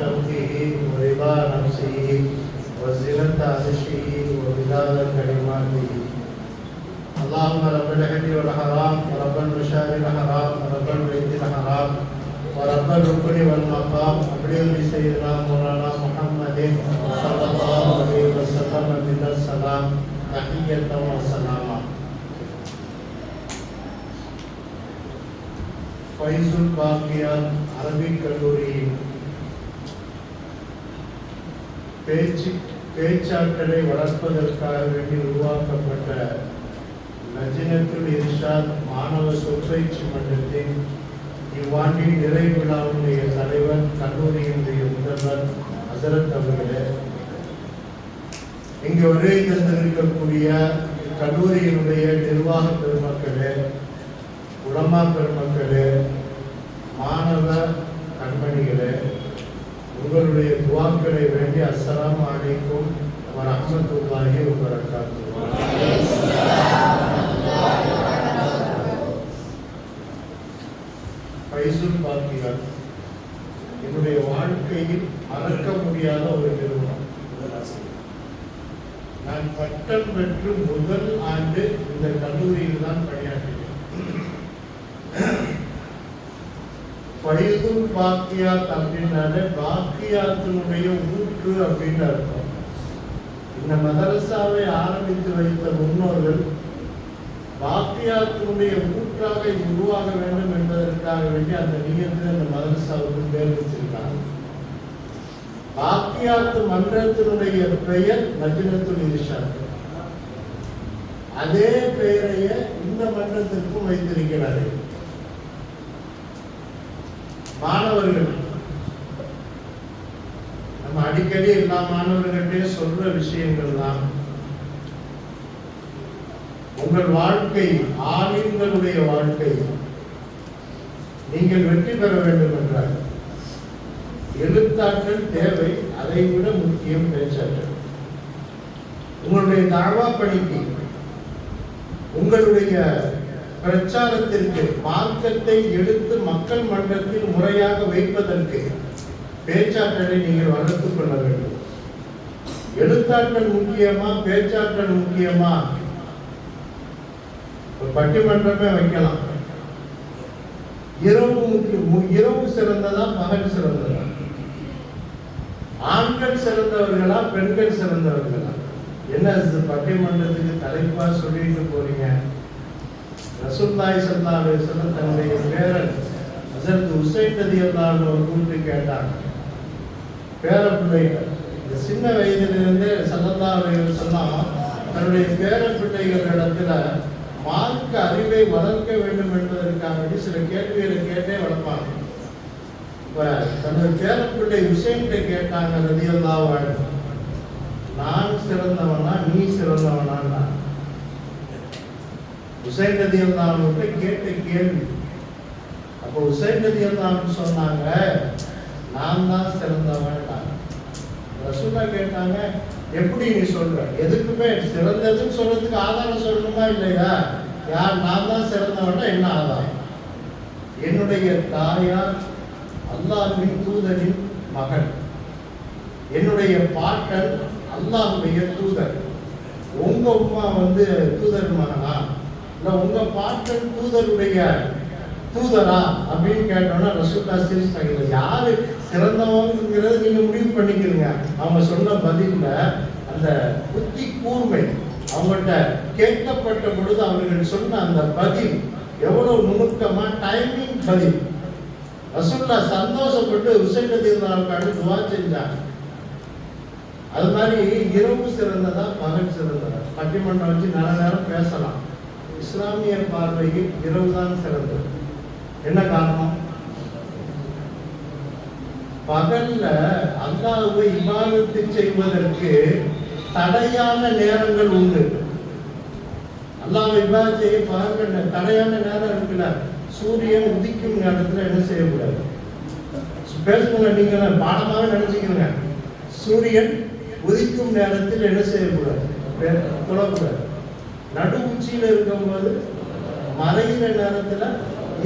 عدد خلقه ورضا نفسه وزنة عرشه وبلاد كلماته اللهم رب الهدي والحرام ورب المشاري الحرام ورب البيت الحرام ورب الركن والمقام أبلغ بسيدنا مولانا محمد صلى الله عليه وسلم من السلام تحية وسلاما ஃபைசுல் பாக்கியார் Arabic கல்லூரியின் பேச்சு பேச்சாற்றலை வளர்ப்பதற்காக வேண்டி உருவாக்கப்பட்ட நஜினத்துல் இர்ஷாத் மாணவ சொற்பயிற்சி மன்றத்தின் இவ்வாண்டின் நிறைவு விழாவுடைய தலைவர் கல்லூரியினுடைய முதல்வர் ஹசரத் அவர்களே. இங்கு வருகை தந்திருக்கக்கூடிய கல்லூரியினுடைய நிர்வாக பெருமக்களே உலமா பெருமக்களே மாணவ உங்களுடைய துவாக்களை வேண்டி அஸ்லாம் அலைக்கும் வரமத்துல்லாஹி வரகாத்து ஃபைசுல் பாக்கியார் என்னுடைய வாழ்க்கையில் மறக்க முடியாத ஒரு நிறுவனம் நான் பட்டம் பெற்று முதல் ஆண்டு இந்த கல்லூரியில் தான் பணியாற்றினேன். ஃபைதுல் பாக்கியாத் அப்படின்னாலே பாக்கியாத்தினுடைய ஊற்று அப்படின்னு அர்த்தம். இந்த மதரசாவை ஆரம்பித்து வைத்த முன்னோர்கள் பாக்கியாத்தினுடைய ஊற்றாக இது உருவாக வேண்டும் என்பதற்காக வேண்டி அந்த நியத்தில் அந்த மதரசாவுக்கு பேர் வச்சிருக்காங்க. பாக்கியாத்து மன்றத்தினுடைய பெயர் நஜினத்துல் இர்ஷாத். அதே பெயரையே இந்த மன்றத்திற்கும் வைத்திருக்கிறார்கள். மாணவர்கள். நம்ம அடிக்கடி எல்லா மாணவர்கள்ட்டே சொல்ற விஷயங்கள் தான் உங்கள் வாழ்க்கை ஆலிம்களுடைய வாழ்க்கை. நீங்கள் வெற்றி பெற வேண்டும் என்றால் எழுத்தாற்றல் தேவை அதை விட முக்கியம் பேச்சாற்றல். உங்களுடைய தாழ்வா பணிக்கு உங்களுடைய பிரச்சாரத்திற்கு மார்க்கத்தை எடுத்து மக்கள் மன்றத்தில் முறையாக வைப்பதற்கு பேச்சாற்றலை நீங்கள் வளர்த்துக் கொள்ள வேண்டும். எழுத்தாற்றல் முக்கியமா பேச்சாற்றல் முக்கியமா? பட்டிமன்றமே வைக்கலாம். இரவு முக்கியம் இரவு சிறந்ததா பகல் சிறந்ததா? ஆண்கள் சிறந்தவர்களா பெண்கள் சிறந்தவர்களா? என்ன பட்டிமன்றத்துக்கு தலைப்பா சொல்லிட்டு போறீங்க? ரசூல்லாய் சல்லா அலிஸ்லாம் தன்னுடைய பேரன் அதற்கு உசைன் நதி அல்லாஹ் கூப்பிட்டு கேட்டாங்க. பேர பிள்ளைகள் இந்த சின்ன வயதிலிருந்தே சல்லல்லா அலைஹி சொன்னால் தன்னுடைய பேர பிள்ளைகளிடத்துல மார்க்க அறிவை வளர்க்க வேண்டும் என்பதற்காக சில கேள்விகளை கேட்டே வளர்ப்பாங்க. இப்போ தன்னுடைய பேர பிள்ளை ஹுசைன்கிட்ட கேட்டாங்க வாழ்க்கை நான் சிறந்தவனா நீ சிறந்தவனா உசைன் நதி ரதியல்லாஹ்விட்ட கேட்ட கேள்வி. அப்போ நதி ரதியல்லாஹ் சொன்னாங்க நான் தான் சிறந்தவன் ரசூலா கேட்டாங்க எப்படி நீ சொல்ற? எதுக்குமே சிறந்ததுன்னு சொல்றதுக்கு ஆதாரம் சொல்லணுமா இல்லையா? யார் நான் தான் சிறந்தவனா என்ன ஆதாரம்? என்னுடைய தாயார் அல்லாஹின் தூதரின் மகன். என்னுடைய பாட்டன் அல்லாஹுடைய தூதர். உங்க உமா வந்து தூதர் மகனா? இல்லை உங்க பாட்டன் தூதருடைய தூதரா அப்படின்னு கேட்டோம்னா ரசூல்லா சிரிச்சாங்க யாரு சிறந்தவங்கிறது நீங்க முடிவு பண்ணிக்கிறீங்க. அவங்க சொன்ன பதிலில் அந்த புத்தி கூர்மை அவங்கள்ட்ட கேட்கப்பட்ட பொழுது அவர்கள் சொன்ன அந்த பதில் எவ்வளவு நுணுக்கமா டைமிங் பதில். ரசூல்லா சந்தோஷப்பட்டு உசைன் ரதியல்லாஹு துவா செஞ்சாங்க. அது மாதிரி இரவு சிறந்ததா பகல் சிறந்ததா? பட்டிமன்றம் வச்சு நல்ல நேரம் பேச இஸ்லாமிய பார்வையில் இரவு தான் சிறந்தது என்ன காரணம்? பகல்ல அல்லாஹுவை இபாதத்து செய்வதற்கு தடையான நேரங்கள் உண்டு. அல்லாஹ் இபாதத் செய்ய பகல்ல தடையான நேரம் இருக்குல்ல சூரியன் உதிக்கும் நேரத்துல என்ன செய்யக்கூடாது? பேசுங்க நீங்க பாடமாக நினைச்சுக்கிறீங்க சூரியன் உதிக்கும் நேரத்தில் என்ன செய்யக்கூடாது? தொடக்கூடாது. நடு உச்சியில இருக்கும்போது மறைகிற நேரத்துல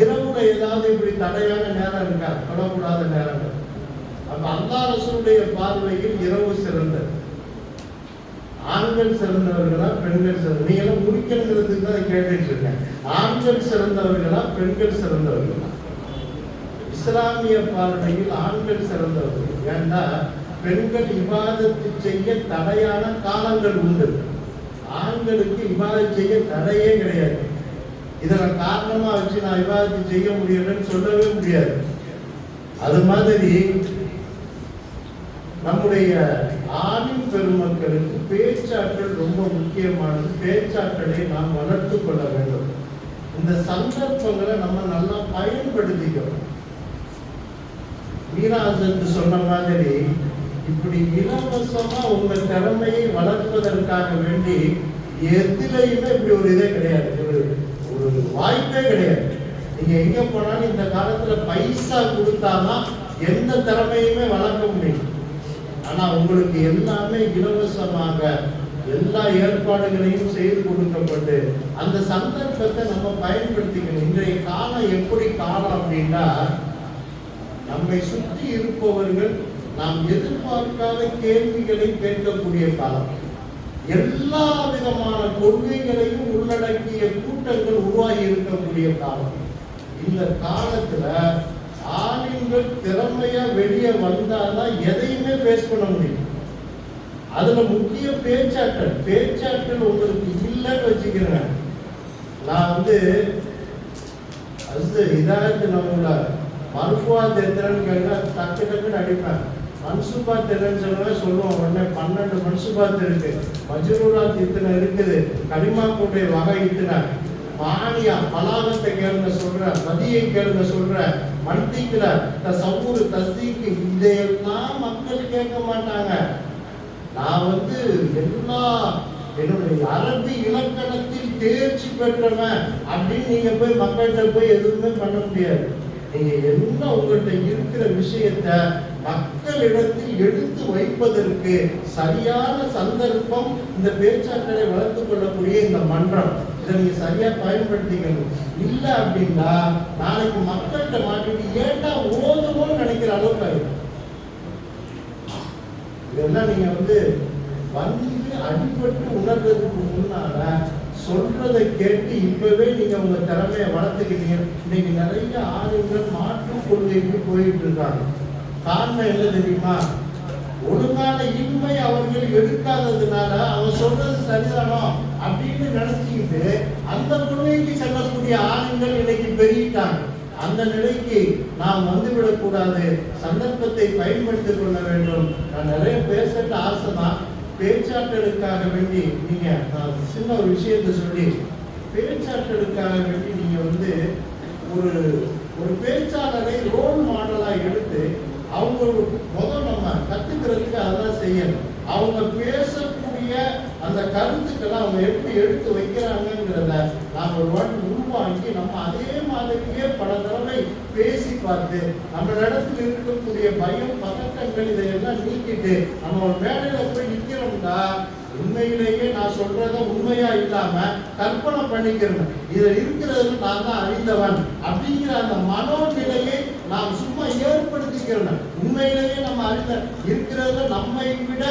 இரவுல ஏதாவது இப்படி தடையான நேரம் இருக்கா? தொடக்கூடாத நேரங்கள் அப்ப அல்லா ரசூலுடைய பார்வையில் இரவு சிறந்தது. ஆண்கள் சிறந்தவர்களா பெண்கள் சிறந்த? நீங்க எல்லாம் முடிக்கணுங்கிறதுக்கு தான் கேட்டுட்டு இருக்கேன். ஆண்கள் சிறந்தவர்களா பெண்கள் சிறந்தவர்களா? இஸ்லாமிய பார்வையில் ஆண்கள் சிறந்தவர்கள். ஏன்னா பெண்கள் இபாதத்து செய்ய தடையான காலங்கள் உண்டு. ஆண்களுக்கு இபாதத் செய்ய தடையே கிடையாது. இதனை காரணமா வச்சு நான் விவாதத்தை செய்ய முடியலன்னு சொல்லவே முடியாது. அது மாதிரி நம்முடைய ஆணின் பெருமக்களுக்கு பேச்சாற்றல் ரொம்ப முக்கியமானது. பேச்சாற்றலை நாம் வளர்த்து கொள்ள வேண்டும். இந்த சந்தர்ப்பங்களை நம்ம நல்லா பயன்படுத்திக்கணும். மீனாசன் சொன்ன மாதிரி இப்படி இலவசமா உங்க திறமையை வளர்ப்பதற்காக வேண்டி எதுலையுமே இப்படி ஒரு இதே கிடையாது. ஒரு ஒரு வாய்ப்பே கிடையாது. நீங்க எங்க போனாலும் இந்த காலத்துல பைசா கொடுத்தாதான் எந்த திறமையுமே வளர்க்க முடியும். ஆனா உங்களுக்கு எல்லாமே இலவசமாக எல்லா ஏற்பாடுகளையும் செய்து கொடுக்கப்பட்டு அந்த சந்தர்ப்பத்தை நம்ம பயன்படுத்திக்கணும். இன்றைய காலம் எப்படி காலம் அப்படின்னா நம்மை சுற்றி இருப்பவர்கள் நாம் எதிர்பார்க்காத கேள்விகளை கேட்கக்கூடிய காலம். எல்லா விதமான கொள்கைகளையும் உள்ளடக்கிய கூட்டங்கள் உருவாகி இருக்கக்கூடிய காலம். இந்த காலத்துல ஆளுங்கள் திறமையா வெளியே வந்தாதான் எதையுமே பேஸ் பண்ண முடியும் அதுல முக்கிய பேச்சாற்றல் பேச்சாற்றல் உங்களுக்கு இல்லைன்னு வச்சுக்கிறேன். நான் வந்து அது இதாயத்து நம்மள மருஃபுவா கேட்டால் கேட்டா டக்கு டக்குன்னு அடிப்பேன் மன்சுபா தெரிஞ்சவங்க சொல்லுவேன் சொல்லுவோம் உடனே பன்னெண்டு மன்சுபாத் இருக்கு. மஜ்ரூராத் இத்தனை இருக்குது. கனிமா கூட்டை வகை இத்தனை. பாணியா பலாகத்தை கேளுங்க சொல்ற மதியை கேளுங்க சொல்ற மன்திக்கிற சமூக தஸ்திக்கு இதையெல்லாம் மக்கள் கேட்க மாட்டாங்க. நான் வந்து எல்லா என்னுடைய அரபி இலக்கணத்தில் தேர்ச்சி பெற்றவன் அப்படின்னு நீங்க போய் மக்கள்கிட்ட போய் எதுவுமே பண்ண முடியாது. நீங்க என்ன உங்கள்கிட்ட இருக்கிற விஷயத்த மக்களிடத்தில் எடுத்து வைப்பதற்கு சரியான சந்தர்ப்பம் இந்த பேச்சாற்றலை வளர்த்துக் கொள்ளக்கூடிய இந்த மன்றம். இதை நீங்க சரியா பயன்படுத்திக்கணும். இல்ல அப்படின்னா நாளைக்கு மக்கள்கிட்ட மாட்டிட்டு ஏட்டா ஓதுமோன்னு நினைக்கிற அளவுக்கு ஆயிடும். இதெல்லாம் நீங்க வந்து வந்து அடிபட்டு உணர்றதுக்கு முன்னால சொல்றதை கேட்டு இப்பவே நீங்க உங்க திறமையை வளர்த்துக்கிட்டீங்க. இன்னைக்கு நிறைய ஆளுங்கள் மாற்று கொள்கைக்கு போயிட்டு இருக்காங்க. காரணம் என்ன தெரியுமா? ஒழுங்கான இன்மை அவர்கள் எடுக்காததுனால அவன் சொல்றது சரிதானோ அப்படின்னு நினைச்சுக்கிட்டு அந்த கொள்கைக்கு செல்லக்கூடிய ஆளுங்கள் இன்னைக்கு பெருகிட்டாங்க. அந்த நிலைக்கு நாம் வந்துவிடக் கூடாது. சந்தர்ப்பத்தை பயன்படுத்திக் கொள்ள வேண்டும். நான் நிறைய பேசட்டு ஆசைதான் பேச்சாற்றலுக்காக வேண்டி நீங்க நான் சின்ன ஒரு விஷயத்தை சொல்லி பேச்சாற்றலுக்காக வேண்டி நீங்க வந்து ஒரு ஒரு பேச்சாளரை ரோல் மாடலாக எடுத்து அவங்க முதல் நம்ம கத்துக்கிறதுக்கு அதான் செய்யணும். அவங்க பேசக்கூடிய அந்த கருத்துக்களை அவங்க எப்படி எடுத்து வைக்கிறாங்கிறத நாம் ஒரு வாட்டி உருவாக்கி நம்ம அதே மாதிரியே பல தடவை பேசி பார்த்து நம்ம இடத்துல இருக்கக்கூடிய பயம் பதட்டங்கள் இதையெல்லாம் நீக்கிட்டு நம்ம ஒரு மேடையில போய் நிற்கிறோம்னா உண்மையிலேயே நான் சொல்றத உண்மையா இல்லாம கற்பனை பண்ணிக்கிறேன் இதுல இருக்கிறது நான் தான் அறிந்தவன். அப்படிங்கிற அந்த மனோநிலையை நாம் சும்மா ஏற்படுத்திக்கிறோம் உண்மையிலேயே நம்ம அறிந்த இருக்கிறதுல நம்மை விட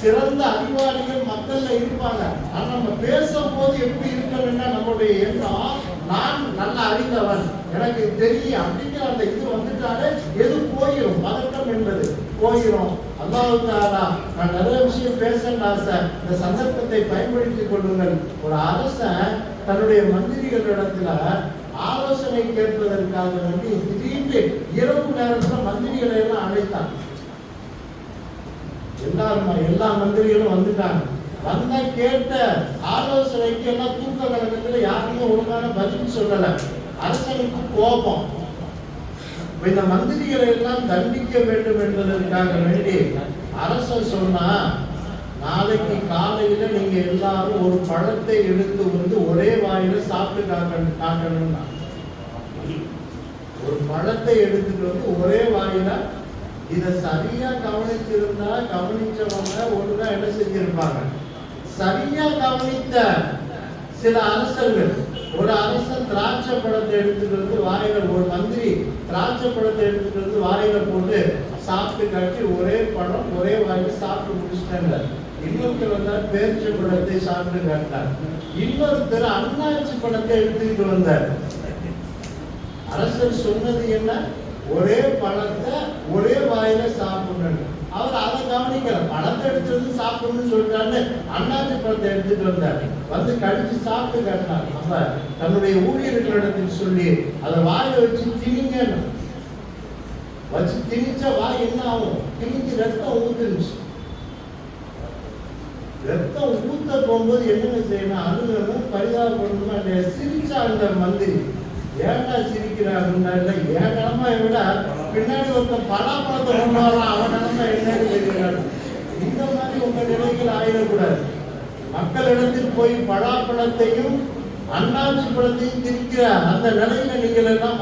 சிறந்த அறிவாளிகள் மக்கள்ல இருப்பாங்க. ஆனா நம்ம பேசும்போது எப்படி இருக்கணும்னா நம்மளுடைய எண்ணம் நான் நல்லா அறிந்தவன் எனக்கு தெரியும் அப்படிங்கிற அந்த இது வந்துட்டாலே எது போயிடும் பதட்டம் என்பது போயிடும் அல்லாவுக்காரா நான் நிறைய விஷயம் பேசணும் ஆசை. இந்த சந்தர்ப்பத்தை பயன்படுத்திக் கொள்ளுங்கள். ஒரு அரசன் தன்னுடைய மந்திரிகளிடத்துல ஆலோசனை கேட்பதற்காக வந்து திடீர் திடீர்னு இரவு நேரத்துல மந்திரிகளை எல்லாம் அழைத்தான். எல்லாரும் எல்லா மந்திரிகளும் வந்துட்டாங்க. வந்த கேட்ட ஆலோசனைக்கு எல்லாம் தூக்க கழகத்துல யாருமே ஒழுங்கான பதில் சொல்லல. அரசனுக்கு கோபம். இந்த மந்திரிகளை எல்லாம் தண்டிக்க வேண்டும் என்பதற்காக வேண்டி அரசன் சொன்னா நாளைக்கு காலையில நீங்க எல்லாரும் ஒரு பழத்தை எடுத்து வந்து ஒரே வாயில சாப்பிட்டு காக்கணும் காக்கணும்னா ஒரு பழத்தை எடுத்துட்டு வந்து ஒரே வாயில இத சரியா கவனிச்சிருந்தா கவனிச்சவங்க ஒழுங்கா என்ன செஞ்சிருப்பாங்க? சரியா கவனித்த சில அரசர்கள் ஒரு அரசன் திராட்சை பழத்தை எடுத்துட்டு வந்து வாயில ஒரு மந்திரி திராட்சை பழத்தை எடுத்துட்டு வந்து வாயில போட்டு சாப்பிட்டு காட்டி ஒரே பழம் ஒரே வாயில சாப்பிட்டு முடிச்சிட்டாங்க. இன்னொருத்தர் வந்தார் பேரிச்சை பழத்தை சாப்பிட்டு காட்டினார். இன்னொருத்தர் அண்ணாச்சி பழத்தை எடுத்துக்கிட்டு வந்தார். அரசர் சொன்னது என்ன? ஒரே பழத்தை ஒரே வாயில சாப்பிடணும். அவர் அதை கவனிக்கல. பழத்தை எடுத்துட்டு வந்து சாப்பிடணும்னு சொல்லிட்டாரு அண்ணாச்சி பழத்தை எடுத்துட்டு வந்தார். வந்து கழிச்சு சாப்பிட்டு காட்டினார் அப்ப தன்னுடைய ஊழியர்களிடத்தில் சொல்லி அதை வாயில வச்சு திணிங்கன்னு. வச்சு திணிச்சா வாய் என்ன ஆகும்? திணிச்சு ரத்தம் ஊத்துருச்சு ரத்தம் ஊத்த போகும்போது என்னென்ன செய்யணும்? அழுகணும் பரிதாபப்படணுமா இல்லையா சிரிச்சா அந்த மந்திரி ஏன்டா சிரிக்கிறாருன்னா இல்ல என் நிலமை விட பின்னாடி ஒருத்தன் பலாப்பழத்தை கொண்டு வரான் அவன் நிலமை என்னன்னு தெரிகிறாரு இந்த மாதிரி உங்க நிலைகள் ஆயிடக்கூடாது. மக்களிடத்தில் போய் பலாப்பழத்தையும் அண்ணாச்சி பழத்தையும் திரிக்கிற அந்த நிலையில நீங்கள் எல்லாம்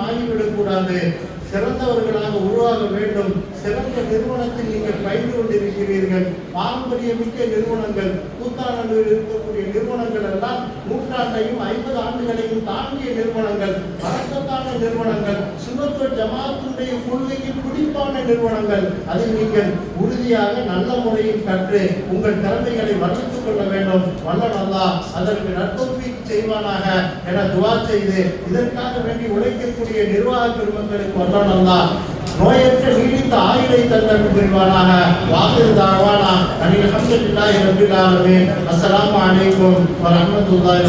சிறந்தவர்களாக உருவாக வேண்டும். சிறந்த நிறுவனத்தில் நீங்கள் பயின்று கொண்டிருக்கிறீர்கள். பாரம்பரியமிக்க நிறுவனங்கள் கூத்தானூரில் இருக்கக்கூடிய நிறுவனங்கள் எல்லாம் நூற்றாண்டையும் ஐம்பது ஆண்டுகளையும் தாண்டிய நிறுவனங்கள் பழக்கத்தான நிறுவனங்கள். சுனத்துவ ஜமாத்துடைய கொள்கைக்கு பிடிப்பான நிறுவனங்கள் அதில் நீங்கள் உறுதியாக நல்ல முறையில் கற்று உங்கள் திறமைகளை வளர்த்துக் கொள்ள வேண்டும். வல்லன் அல்லாஹ் அதற்கு நட்பு செய்வானாக என துவா செய்து இதற்காக வேண்டி உழைக்கக்கூடிய நிர்வாக பெருமக்களுக்கு வல்லன் அல்லாஹ் நோயற்ற நீடித்த ஆயுளை தந்தன் புரிவானாக. வாசல் தாழ்வானா. அனில் அஹமதுல்லாஹி ரப்பில் ஆலமீன். அஸ்ஸலாமு அலைக்கும் வ ரஹ்மத்துல்லாஹி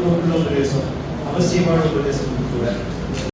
no logro eso. Vamos a llevarlo con esa cultura.